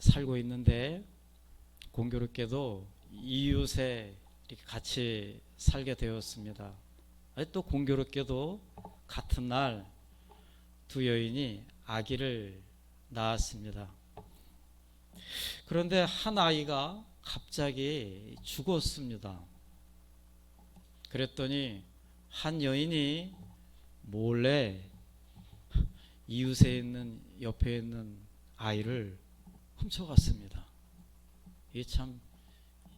살고 있는데 공교롭게도 이웃에 이렇게 같이 살게 되었습니다. 또 공교롭게도 같은 날 두 여인이 아기를 낳았습니다. 그런데 한 아이가 갑자기 죽었습니다. 그랬더니 한 여인이 몰래 이웃에 있는 옆에 있는 아이를 훔쳐갔습니다. 이게 참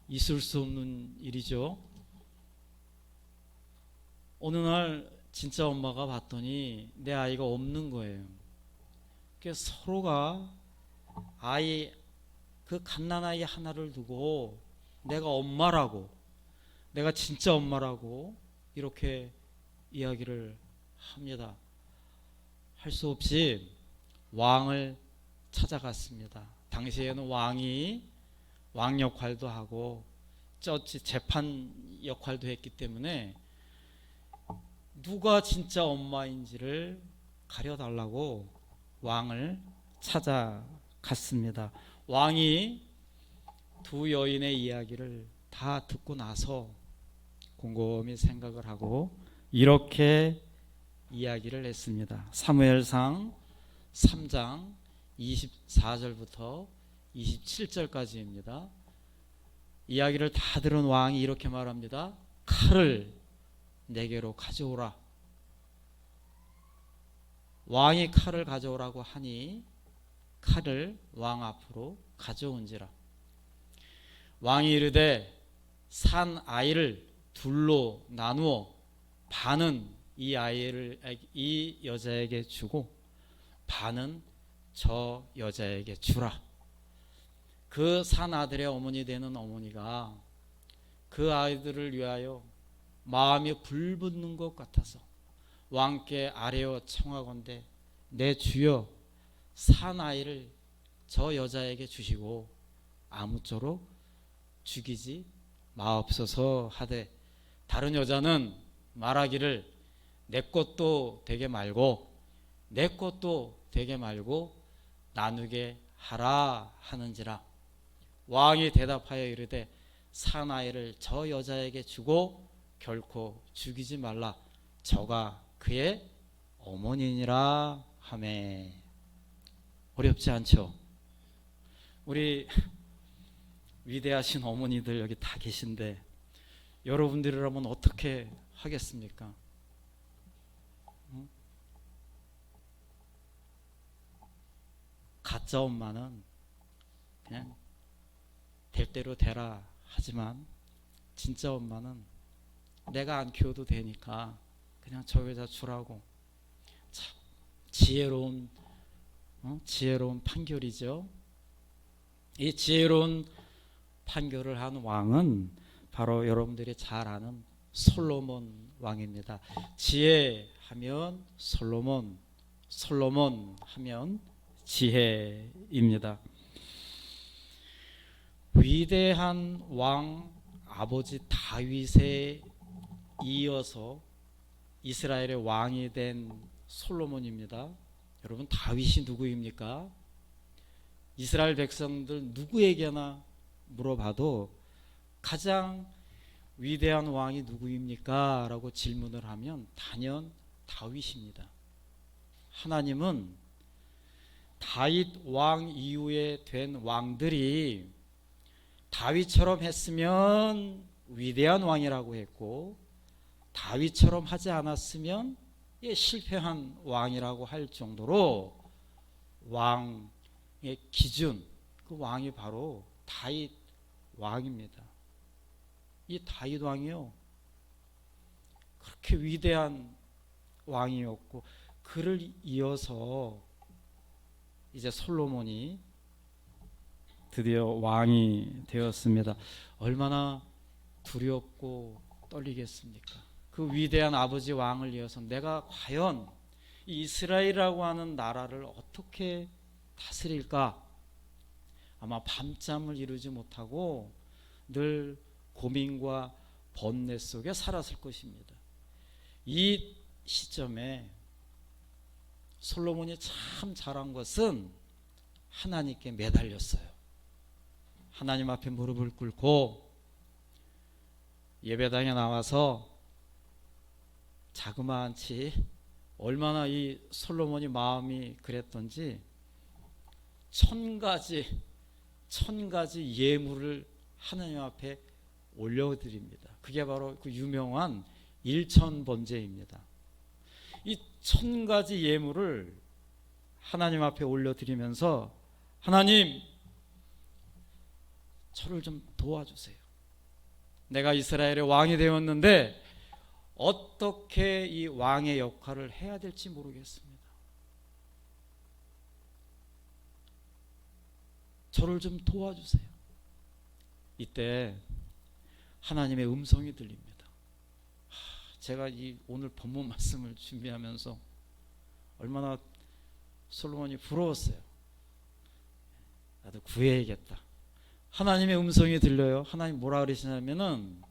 있을 수 없는 일이죠. 어느 날 진짜 엄마가 봤더니 내 아이가 없는 거예요. 그래서 서로가 아이 그 갓난아이 하나를 두고 내가 엄마라고 내가 진짜 엄마라고 이렇게 이야기를 합니다. 할 수 없이 왕을 찾아갔습니다. 당시에는 왕이 왕 역할도 하고 저치 재판 역할도 했기 때문에 누가 진짜 엄마인지를 가려달라고 왕을 찾아갔습니다. 왕이 두 여인의 이야기를 다 듣고 나서 곰곰이 생각을 하고 이렇게 이야기를 했습니다. 사무엘상 3장 24절부터 27절까지입니다. 이야기를 다 들은 왕이 이렇게 말합니다. 칼을 내게로 가져오라. 왕이 칼을 가져오라고 하니 칼을 왕 앞으로 가져온지라. 왕이 이르되 산 아이를 둘로 나누어 반은 이 아이를 이 여자에게 주고 반은 저 여자에게 주라. 그 산 아들의 어머니 되는 어머니가 그 아이들을 위하여 마음이 불붙는 것 같아서 왕께 아뢰어 청하건대 내 주여 산 아이를 저 여자에게 주시고 아무쪼록 죽이지 마옵소서 하되 다른 여자는 말하기를 내 것도 되게 말고 내 것도 되게 말고 나누게 하라 하는지라. 왕이 대답하여 이르되 산 아이를 저 여자에게 주고 결코 죽이지 말라. 저가 그의 어머니니라 하매 어렵지 않죠? 우리 위대하신 어머니들 여기 다 계신데 여러분들이라면 어떻게 하겠습니까? 가짜 엄마는 그냥 될 대로 되라 하지만 진짜 엄마는 내가 안 키워도 되니까 그냥 저 여자 주라고 참 지혜로운 어? 지혜로운 판결이죠. 이 지혜로운 판결을 한 왕은 바로 여러분들이 잘 아는 솔로몬 왕입니다. 지혜하면 솔로몬, 솔로몬 하면 지혜입니다. 위대한 왕 아버지 다윗에 이어서 이스라엘의 왕이 된 솔로몬입니다. 여러분 다윗이 누구입니까? 이스라엘 백성들 누구에게나 물어봐도 가장 위대한 왕이 누구입니까? 라고 질문을 하면 단연 다윗입니다. 하나님은 다윗 왕 이후에 된 왕들이 다윗처럼 했으면 위대한 왕이라고 했고 다윗처럼 하지 않았으면 예, 실패한 왕이라고 할 정도로 왕의 기준 그 왕이 바로 다윗 왕입니다. 이 다윗 왕이요 그렇게 위대한 왕이었고 그를 이어서 이제 솔로몬이 드디어 왕이 되었습니다. 얼마나 두렵고 떨리겠습니까? 그 위대한 아버지 왕을 이어서 내가 과연 이 이스라엘이라고 하는 나라를 어떻게 다스릴까? 아마 밤잠을 이루지 못하고 늘 고민과 번뇌 속에 살았을 것입니다. 이 시점에 솔로몬이 참 잘한 것은 하나님께 매달렸어요. 하나님 앞에 무릎을 꿇고 예배당에 나와서 자그마한치 얼마나 이 솔로몬이 마음이 그랬던지 천 가지 천 가지 예물을 하나님 앞에 올려드립니다. 그게 바로 그 유명한 일천 번제입니다. 이 천 가지 예물을 하나님 앞에 올려드리면서 하나님 저를 좀 도와주세요. 내가 이스라엘의 왕이 되었는데 어떻게 이 왕의 역할을 해야 될지 모르겠습니다. 저를 좀 도와주세요. 이때 하나님의 음성이 들립니다. 하, 제가 이 오늘 본문 말씀을 준비하면서 얼마나 솔로몬이 부러웠어요. 나도 구해야겠다. 하나님의 음성이 들려요. 하나님 뭐라 그러시냐면은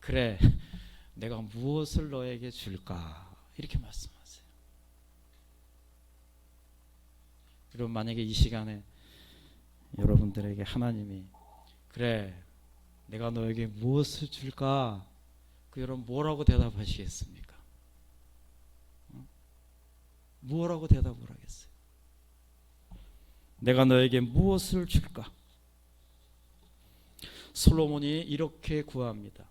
그래 내가 무엇을 너에게 줄까 이렇게 말씀하세요. 여러분 만약에 이 시간에 여러분들에게 하나님이 그래 내가 너에게 무엇을 줄까 그 여러분 뭐라고 대답하시겠습니까? 어? 무엇라고 대답을 하겠어요? 내가 너에게 무엇을 줄까? 솔로몬이 이렇게 구합니다.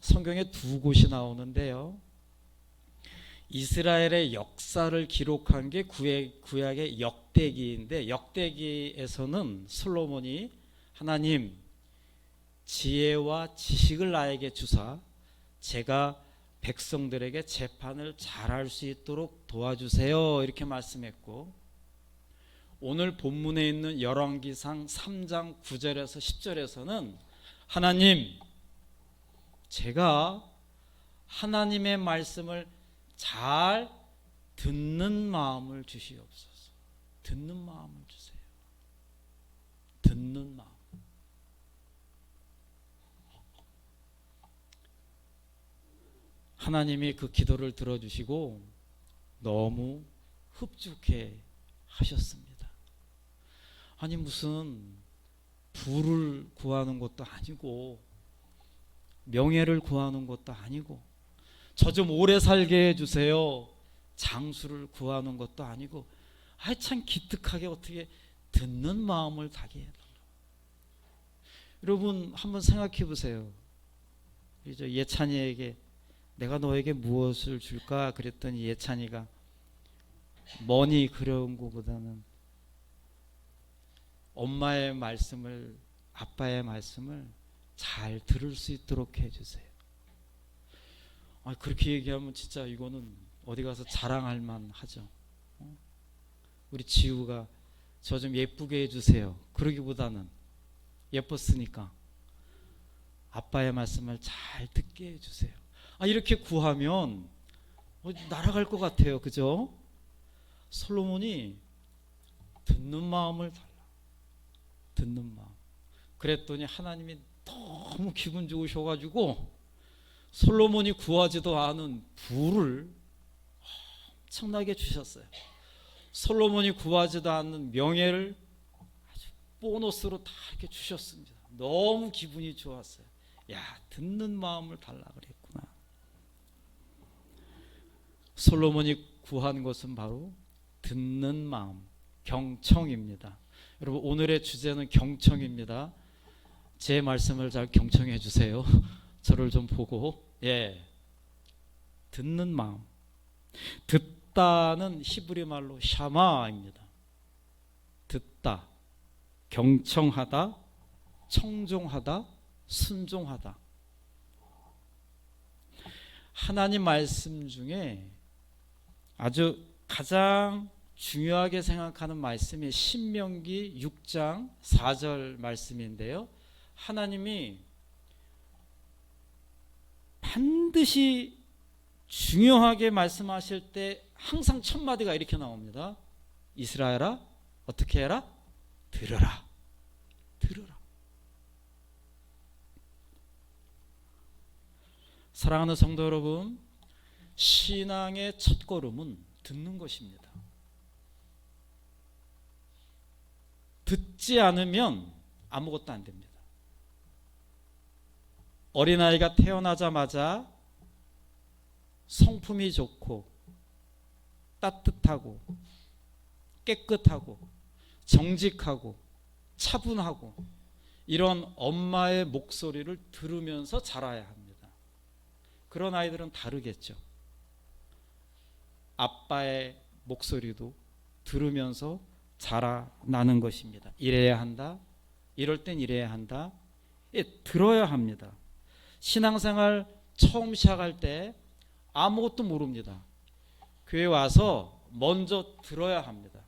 성경에 두 곳이 나오는데요. 이스라엘의 역사를 기록한 게 구약, 구약의 역대기인데 역대기에서는 솔로몬이 하나님 지혜와 지식을 나에게 주사 제가 백성들에게 재판을 잘할 수 있도록 도와주세요 이렇게 말씀했고 오늘 본문에 있는 열왕기상 3장 9절에서 10절에서는 하나님 제가 하나님의 말씀을 잘 듣는 마음을 주시옵소서. 듣는 마음을 주세요. 듣는 마음. 하나님이 그 기도를 들어주시고 너무 흡족해 하셨습니다. 아니 무슨 부를 구하는 것도 아니고 명예를 구하는 것도 아니고 저 좀 오래 살게 해주세요. 장수를 구하는 것도 아니고 아이 참 기특하게 어떻게 듣는 마음을 가게 해달라. 여러분 한번 생각해 보세요. 예찬이에게 내가 너에게 무엇을 줄까 그랬더니 예찬이가 머니 그려온 것보다는 엄마의 말씀을 아빠의 말씀을 잘 들을 수 있도록 해주세요. 아, 그렇게 얘기하면 진짜 이거는 어디 가서 자랑할 만하죠. 어? 우리 지우가 저 좀 예쁘게 해주세요. 그러기보다는 예뻤으니까 아빠의 말씀을 잘 듣게 해주세요. 아, 이렇게 구하면 어, 날아갈 것 같아요. 그죠? 솔로몬이 듣는 마음을 달라. 듣는 마음. 그랬더니 하나님이 너무 기분 좋으셔가지고 솔로몬이 구하지도 않은 부를 엄청나게 주셨어요. 솔로몬이 구하지도 않는 명예를 아주 보너스로 다 이렇게 주셨습니다. 너무 기분이 좋았어요. 야, 듣는 마음을 달라 그랬구나. 솔로몬이 구한 것은 바로 듣는 마음, 경청입니다. 여러분 오늘의 주제는 경청입니다. 제 말씀을 잘 경청해 주세요. 저를 좀 보고 예 듣는 마음 듣다는 히브리 말로 샤마입니다. 듣다 경청하다 청종하다 순종하다 하나님 말씀 중에 아주 가장 중요하게 생각하는 말씀이 신명기 6장 4절 말씀인데요. 하나님이 반드시 중요하게 말씀하실 때 항상 첫 마디가 이렇게 나옵니다. 이스라엘아 어떻게 해라? 들어라. 들어라. 사랑하는 성도 여러분, 신앙의 첫 걸음은 듣는 것입니다. 듣지 않으면 아무것도 안 됩니다. 어린아이가 태어나자마자 성품이 좋고 따뜻하고 깨끗하고 정직하고 차분하고 이런 엄마의 목소리를 들으면서 자라야 합니다. 그런 아이들은 다르겠죠. 아빠의 목소리도 들으면서 자라나는 것입니다. 이래야 한다. 이럴 땐 이래야 한다. 예, 들어야 합니다. 신앙생활 처음 시작할 때 아무것도 모릅니다. 교회 와서 먼저 들어야 합니다.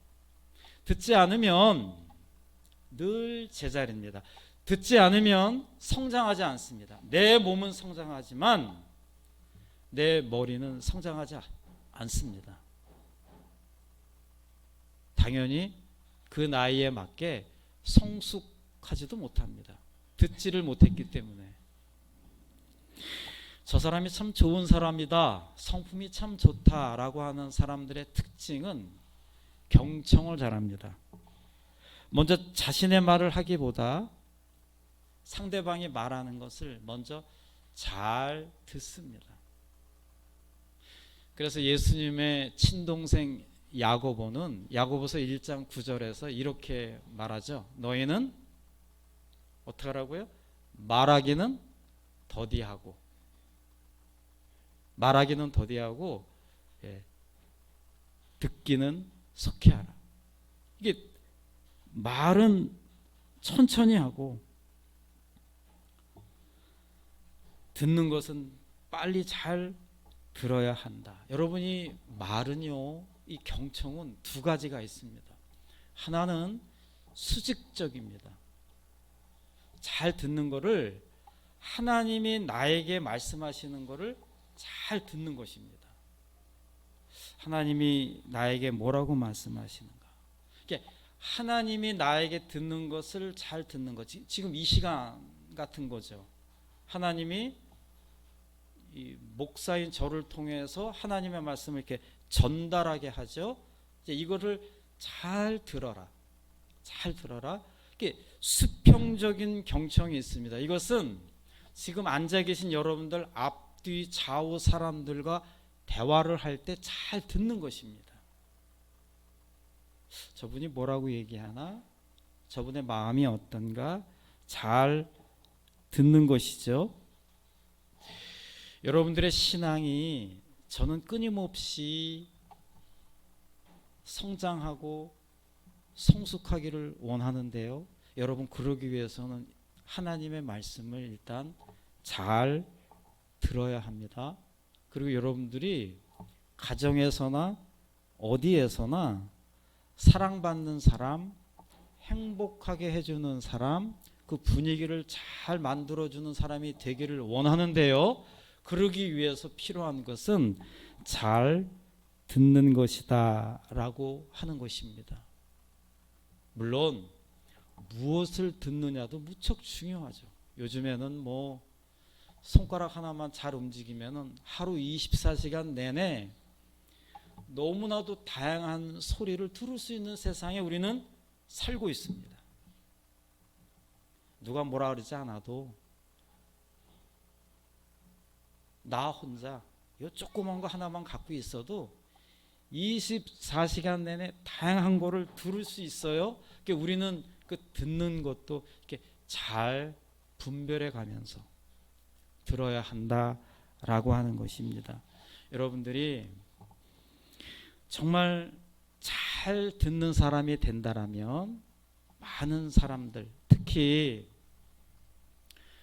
듣지 않으면 늘 제자리입니다. 듣지 않으면 성장하지 않습니다. 내 몸은 성장하지만 내 머리는 성장하지 않습니다. 당연히 그 나이에 맞게 성숙하지도 못합니다. 듣지를 못했기 때문에. 저 사람이 참 좋은 사람이다. 성품이 참 좋다라고 하는 사람들의 특징은 경청을 잘합니다. 먼저 자신의 말을 하기보다 상대방이 말하는 것을 먼저 잘 듣습니다. 그래서 예수님의 친동생 야고보는 야고보서 1장 9절에서 이렇게 말하죠. 너희는 어떻게 하라고요? 말하기는 더디하고 말하기는 더디하고 예, 듣기는 속히하라. 이게 말은 천천히 하고 듣는 것은 빨리 잘 들어야 한다. 여러분이 말은요, 이 경청은 두 가지가 있습니다. 하나는 수직적입니다. 잘 듣는 거를 하나님이 나에게 말씀하시는 거를 잘 듣는 것입니다. 하나님이 나에게 뭐라고 말씀하시는가? 이게 하나님이 나에게 듣는 것을 잘 듣는 것. 지- 지금 이 시간 같은 거죠. 하나님이 이 목사인 저를 통해서 하나님의 말씀을 이렇게 전달하게 하죠. 이제 이거를 잘 들어라. 잘 들어라. 이게 수평적인 경청이 있습니다. 이것은 지금 앉아 계신 여러분들 앞뒤 좌우 사람들과 대화를 할 때 잘 듣는 것입니다. 저분이 뭐라고 얘기하나? 저분의 마음이 어떤가? 잘 듣는 것이죠. 여러분들의 신앙이 저는 끊임없이 성장하고 성숙하기를 원하는데요. 여러분 그러기 위해서는 하나님의 말씀을 일단 잘 들어야 합니다. 그리고 여러분들이 가정에서나 어디에서나 사랑받는 사람, 행복하게 해주는 사람, 그 분위기를 잘 만들어주는 사람이 되기를 원하는데요. 그러기 위해서 필요한 것은 잘 듣는 것이다 라고 하는 것입니다. 물론 무엇을 듣느냐도 무척 중요하죠. 요즘에는 뭐 손가락 하나만 잘 움직이면은 하루 24시간 내내 너무나도 다양한 소리를 들을 수 있는 세상에 우리는 살고 있습니다. 누가 뭐라 그러지 않아도 나 혼자 요 조그만 거 하나만 갖고 있어도 24시간 내내 다양한 거를 들을 수 있어요. 그러니까 우리는 그 듣는 것도 이렇게 잘 분별해 가면서 들어야 한다라고 하는 것입니다. 여러분들이 정말 잘 듣는 사람이 된다라면 많은 사람들 특히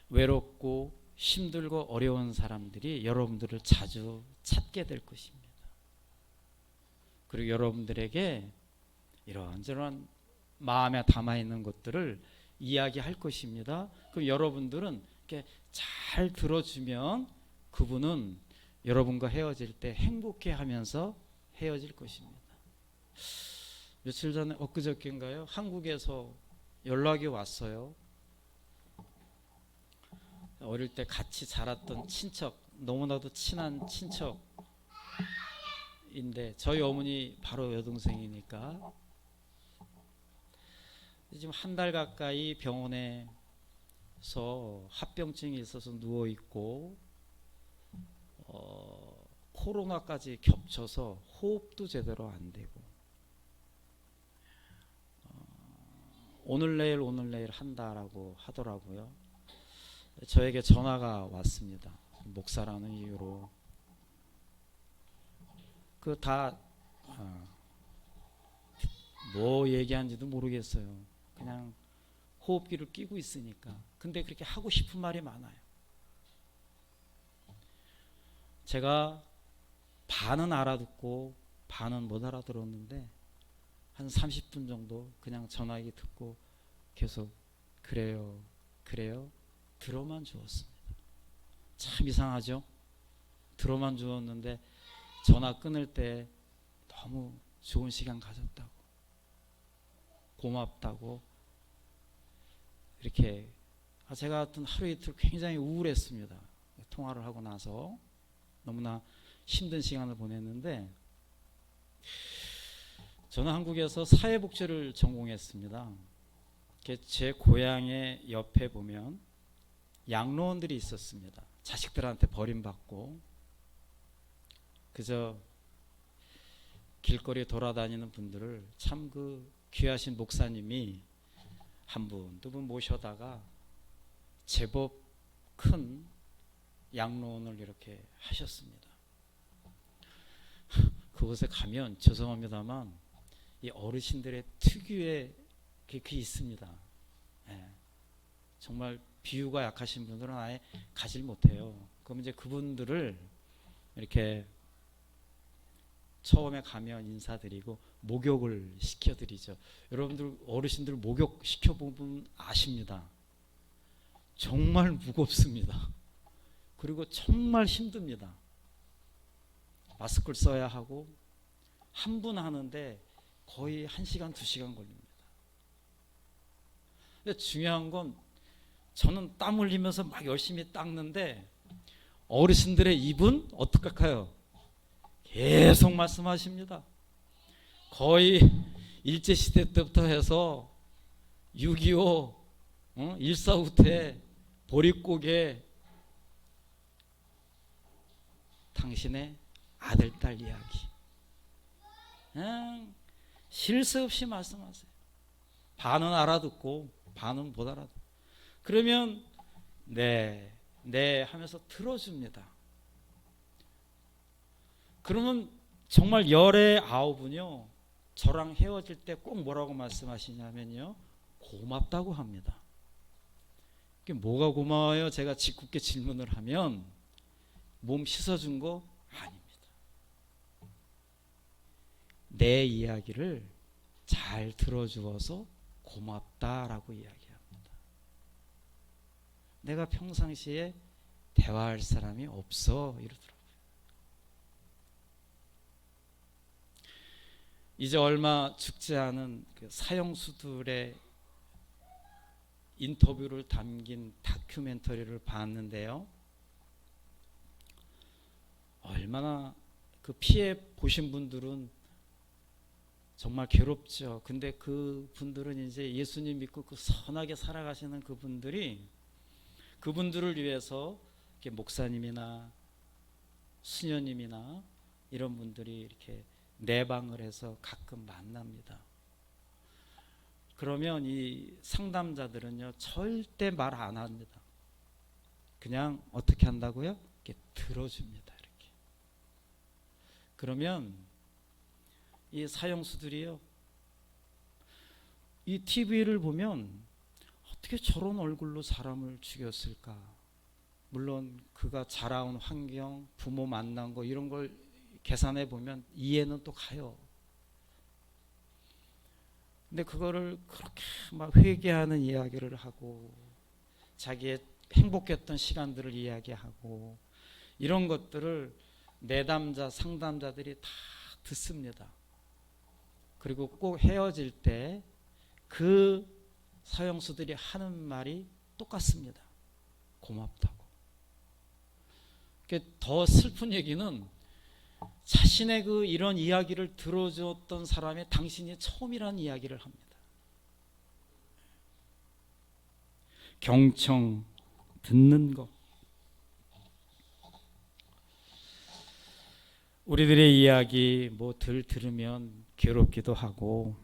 외롭고 힘들고 어려운 사람들이 여러분들을 자주 찾게 될 것입니다. 그리고 여러분들에게 이런저런 마음에 담아 있는 것들을 이야기할 것입니다. 그럼 여러분들은 이렇게 잘 들어주면 그분은 여러분과 헤어질 때 행복해 하면서 헤어질 것입니다. 며칠 전에 엊그저께인가요? 한국에서 연락이 왔어요. 어릴 때 같이 자랐던 친척, 너무나도 친한 친척인데 저희 어머니 바로 여동생이니까 지금 한 달 가까이 병원에서 합병증이 있어서 누워 있고 어, 코로나까지 겹쳐서 호흡도 제대로 안 되고 어, 오늘 내일 오늘 내일 한다라고 하더라고요. 저에게 전화가 왔습니다. 목사라는 이유로 그다 뭐 얘기한지도 모르겠어요. 그냥 호흡기를 끼고 있으니까. 근데 그렇게 하고 싶은 말이 많아요. 제가 반은 알아듣고 반은 못 알아들었는데 한 30분 정도 그냥 전화기 듣고 계속 그래요, 그래요, 들어만 주었습니다. 참 이상하죠? 들어만 주었는데 전화 끊을 때 너무 좋은 시간 가졌다고 고맙다고 이렇게 아, 제가 하여튼 하루 이틀 굉장히 우울했습니다. 통화를 하고 나서 너무나 힘든 시간을 보냈는데 저는 한국에서 사회복지를 전공했습니다. 제 고향의 옆에 보면 양로원들이 있었습니다. 자식들한테 버림받고 그저 길거리 돌아다니는 분들을 참 그 귀하신 목사님이 한 분, 두 분 모셔다가 제법 큰 양로원을 이렇게 하셨습니다. 그곳에 가면 죄송합니다만 이 어르신들의 특유의 그, 그 있습니다. 예. 정말 비유가 약하신 분들은 아예 가질 못해요. 그럼 이제 그분들을 이렇게 처음에 가면 인사드리고 목욕을 시켜드리죠. 여러분들 어르신들 목욕 시켜보면 아십니다. 정말 무겁습니다. 그리고 정말 힘듭니다. 마스크를 써야 하고 한 분 하는데 거의 한 시간 두 시간 걸립니다. 근데 중요한 건 저는 땀 흘리면서 막 열심히 닦는데 어르신들의 입은 어떡할까요? 계속 말씀하십니다. 거의 일제 시대 때부터 해서 6.25 어? 일사후퇴 보릿고개 당신의 아들 딸 이야기 그냥 쉴새 없이 말씀하세요. 반은 알아듣고 반은 못 알아듣고 그러면 네, 네 하면서 들어줍니다. 그러면 정말 열의 아홉은요 저랑 헤어질 때 꼭 뭐라고 말씀하시냐면요 고맙다고 합니다. 그게 뭐가 고마워요? 제가 짓궂게 질문을 하면 몸 씻어준 거 아닙니다. 내 이야기를 잘 들어주어서 고맙다라고 이야기합니다. 내가 평상시에 대화할 사람이 없어 이러더라고요. 이제 얼마 죽지 않은 그 사형수들의 인터뷰를 담긴 다큐멘터리를 봤는데요. 얼마나 그 피해 보신 분들은 정말 괴롭죠. 근데 그 분들은 이제 예수님 믿고 그 선하게 살아가시는 그 분들이 그분들을 위해서 이렇게 목사님이나 수녀님이나 이런 분들이 이렇게 내방을 해서 가끔 만납니다. 그러면 이 상담자들은요 절대 말 안 합니다. 그냥 어떻게 한다고요? 이렇게 들어줍니다. 이렇게. 그러면 이 사형수들이요 이 TV를 보면 어떻게 저런 얼굴로 사람을 죽였을까? 물론 그가 자라온 환경, 부모 만난 거 이런 걸 계산해 보면 이해는 또 가요. 근데 그거를 그렇게 막 회개하는 이야기를 하고 자기의 행복했던 시간들을 이야기하고 이런 것들을 내담자 상담자들이 다 듣습니다. 그리고 꼭 헤어질 때 그 사형수들이 하는 말이 똑같습니다. 고맙다고. 더 슬픈 얘기는 자신의 그 이런 이야기를 들어줬던 사람이 당신이 처음이라는 이야기를 합니다. 경청 듣는 것. 우리들의 이야기 뭐들 들으면 괴롭기도 하고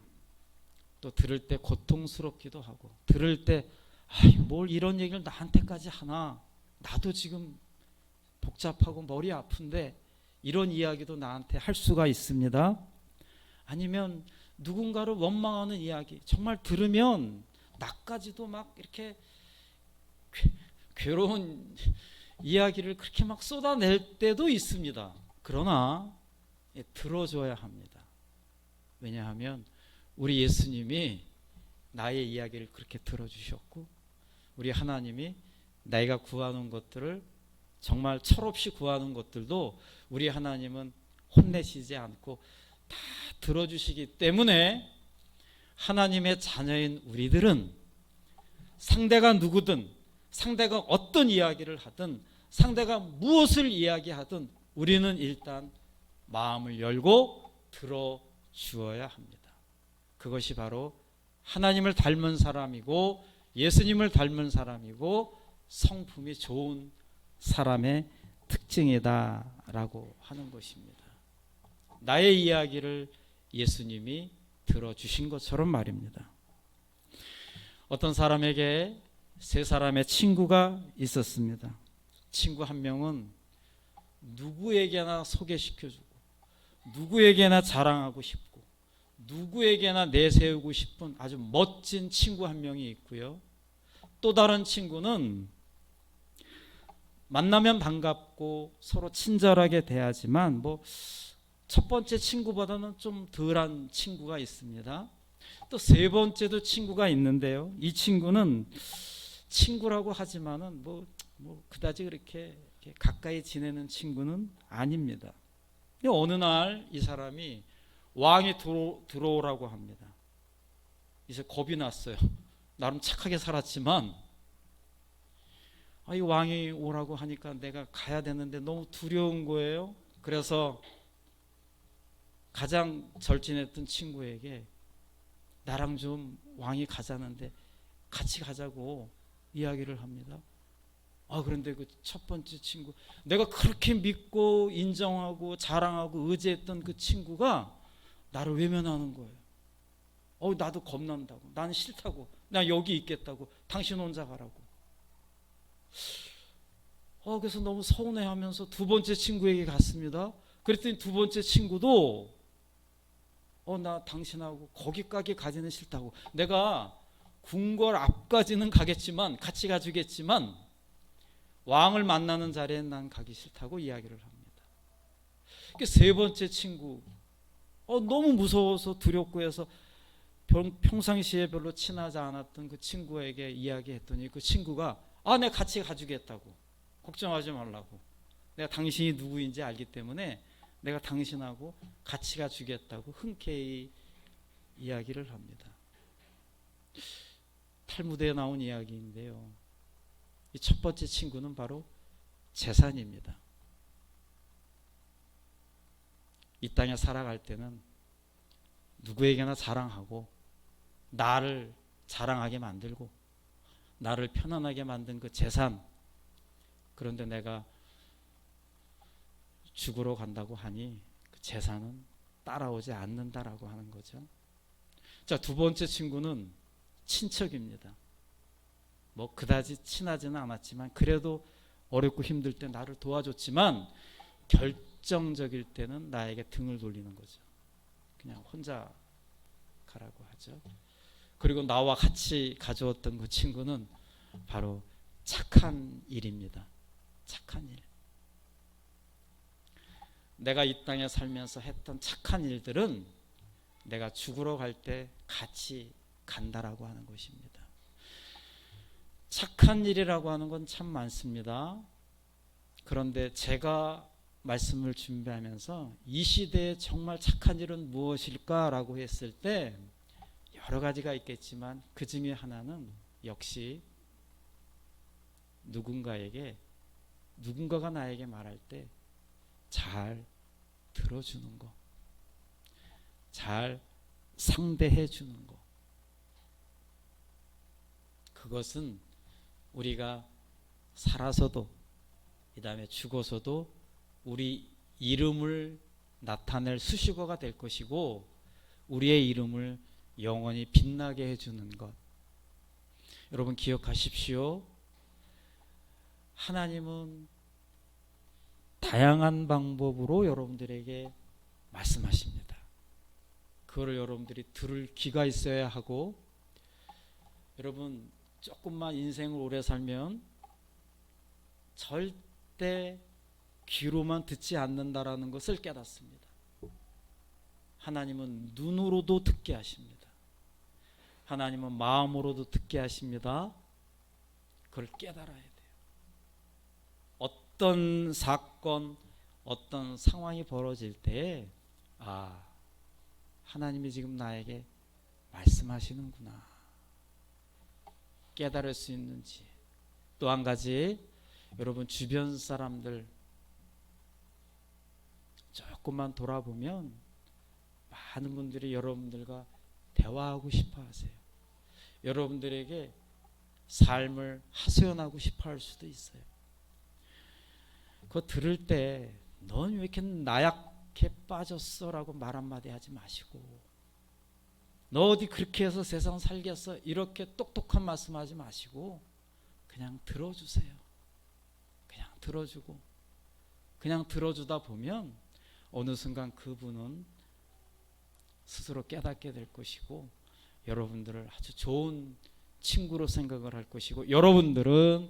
또 들을 때 고통스럽기도 하고 들을 때 뭘 이런 얘기를 나한테까지 하나 나도 지금 복잡하고 머리 아픈데 이런 이야기도 나한테 할 수가 있습니다. 아니면 누군가를 원망하는 이야기 정말 들으면 나까지도 막 이렇게 괴- 괴로운 이야기를 그렇게 막 쏟아낼 때도 있습니다. 그러나 예, 들어줘야 합니다. 왜냐하면 우리 예수님이 나의 이야기를 그렇게 들어주셨고 우리 하나님이 내가 구하는 것들을 정말 철없이 구하는 것들도 우리 하나님은 혼내시지 않고 다 들어주시기 때문에 하나님의 자녀인 우리들은 상대가 누구든 상대가 어떤 이야기를 하든 상대가 무엇을 이야기하든 우리는 일단 마음을 열고 들어 주어야 합니다. 그것이 바로 하나님을 닮은 사람이고 예수님을 닮은 사람이고 성품이 좋은 사람의 특징이다라고 하는 것입니다. 나의 이야기를 예수님이 들어주신 것처럼 말입니다. 어떤 사람에게 세 사람의 친구가 있었습니다. 친구 한 명은 누구에게나 소개시켜주고 누구에게나 자랑하고 싶고 누구에게나 내세우고 싶은 아주 멋진 친구 한 명이 있고요. 또 다른 친구는 만나면 반갑고 서로 친절하게 대하지만 뭐 첫 번째 친구보다는 좀 덜한 친구가 있습니다. 또 세 번째도 친구가 있는데요. 이 친구는 친구라고 하지만은 뭐, 뭐 그다지 그렇게 가까이 지내는 친구는 아닙니다. 어느 날 이 사람이 왕이 들어, 들어오라고 합니다. 이제 겁이 났어요. 나름 착하게 살았지만 아, 이 왕이 오라고 하니까 내가 가야 되는데 너무 두려운 거예요. 그래서 가장 절친했던 친구에게 나랑 좀 왕이 가자는데 같이 가자고 이야기를 합니다. 아 그런데 그 첫 번째 친구 내가 그렇게 믿고 인정하고 자랑하고 의지했던 그 친구가 나를 외면하는 거예요. 어 나도 겁난다고 나는 싫다고 나 여기 있겠다고 당신 혼자 가라고. 어 그래서 너무 서운해 하면서 두 번째 친구에게 갔습니다. 그랬더니 두 번째 친구도 어 나 당신하고 거기까지 가지는 싫다고 내가 궁궐 앞까지는 가겠지만 같이 가주겠지만 왕을 만나는 자리에 난 가기 싫다고 이야기를 합니다. 그세 번째 친구 어 너무 무서워서 두렵고 해서 평, 평상시에 별로 친하지 않았던 그 친구에게 이야기했더니 그 친구가 아 내가 같이 가주겠다고 걱정하지 말라고 내가 당신이 누구인지 알기 때문에 내가 당신하고 같이 가주겠다고 흔쾌히 이야기를 합니다. 탈무드에 나온 이야기인데요. 이 첫 번째 친구는 바로 재산입니다. 이 땅에 살아갈 때는 누구에게나 자랑하고 나를 자랑하게 만들고 나를 편안하게 만든 그 재산 그런데 내가 죽으러 간다고 하니 그 재산은 따라오지 않는다라고 하는 거죠. 자, 두 번째 친구는 친척입니다. 뭐 그다지 친하지는 않았지만 그래도 어렵고 힘들 때 나를 도와줬지만 결정적일 때는 나에게 등을 돌리는 거죠. 그냥 혼자 가라고 하죠. 그리고 나와 같이 가져왔던 그 친구는 바로 착한 일입니다. 착한 일. 내가 이 땅에 살면서 했던 착한 일들은 내가 죽으러 갈 때 같이 간다라고 하는 것입니다. 착한 일이라고 하는 건 참 많습니다. 그런데 제가 말씀을 준비하면서 이 시대에 정말 착한 일은 무엇일까라고 했을 때 여러 가지가 있겠지만 그 중에 하나는 역시 누군가에게 누군가가 나에게 말할 때 잘 들어주는 거, 잘 상대해 주는 거. 그것은 우리가 살아서도 이 다음에 죽어서도 우리 이름을 나타낼 수식어가 될 것이고 우리의 이름을 영원히 빛나게 해주는 것. 여러분 기억하십시오. 하나님은 다양한 방법으로 여러분들에게 말씀하십니다. 그거를 여러분들이 들을 귀가 있어야 하고 여러분 조금만 인생을 오래 살면 절대 귀로만 듣지 않는다라는 것을 깨닫습니다. 하나님은 눈으로도 듣게 하십니다. 하나님은 마음으로도 듣게 하십니다. 그걸 깨달아야 돼요. 어떤 사건, 어떤 상황이 벌어질 때, 아, 하나님이 지금 나에게 말씀하시는구나. 깨달을 수 있는지. 또 한 가지, 여러분 주변 사람들 조금만 돌아보면 많은 분들이 여러분들과 대화하고 싶어 하세요. 여러분들에게 삶을 하소연하고 싶어 할 수도 있어요. 그거 들을 때 넌 왜 이렇게 나약해 빠졌어? 라고 말 한마디 하지 마시고 너 어디 그렇게 해서 세상 살겠어? 이렇게 똑똑한 말씀 하지 마시고 그냥 들어주세요. 그냥 들어주고 그냥 들어주다 보면 어느 순간 그분은 스스로 깨닫게 될 것이고 여러분들을 아주 좋은 친구로 생각을 할 것이고 여러분들은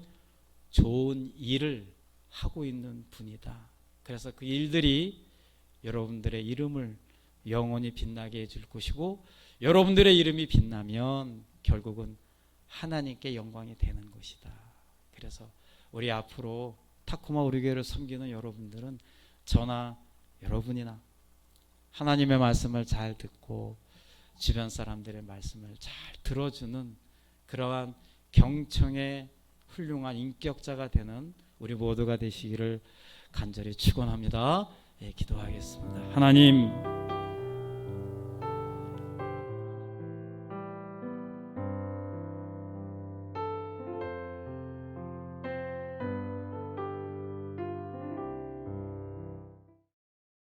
좋은 일을 하고 있는 분이다. 그래서 그 일들이 여러분들의 이름을 영원히 빛나게 해줄 것이고 여러분들의 이름이 빛나면 결국은 하나님께 영광이 되는 것이다. 그래서 우리 앞으로 타코마 우리 교회를 섬기는 여러분들은 저나 여러분이나 하나님의 말씀을 잘 듣고 주변 사람들의 말씀을 잘 들어주는 그러한 경청의 훌륭한 인격자가 되는 우리 모두가 되시기를 간절히 축원합니다. 예, 기도하겠습니다. 하나님